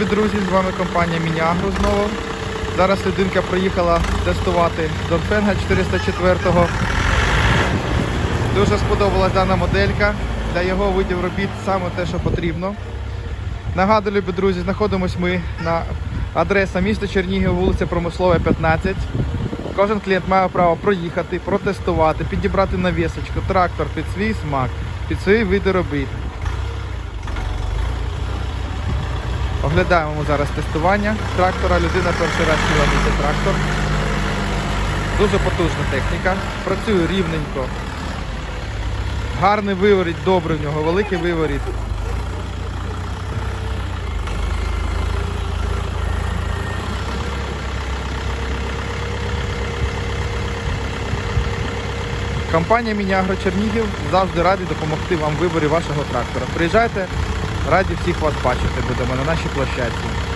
любі друзі, з вами компанія Мініагро знову. Зараз людинка приїхала тестувати Донфенга 404-го. Дуже сподобалась дана моделька. Для його видів робіт саме те, що потрібно. Нагадую, любі друзі, знаходимось ми на адреса міста Чернігів, вулиця Промислова, 15. Кожен клієнт має право проїхати, протестувати, підібрати навісочку, трактор під свій смак, під свої види робіт. Оглядаємо зараз тестування трактора. Людина перший раз чула цей трактор. Дуже потужна техніка. Працює рівненько. Гарний виворіт, добрий в нього, великий виворіт. Компанія Мініагро Чернігів завжди раді допомогти вам в виборі вашого трактора. Приїжджайте, раді всіх вас бачити будемо на нашій площадці.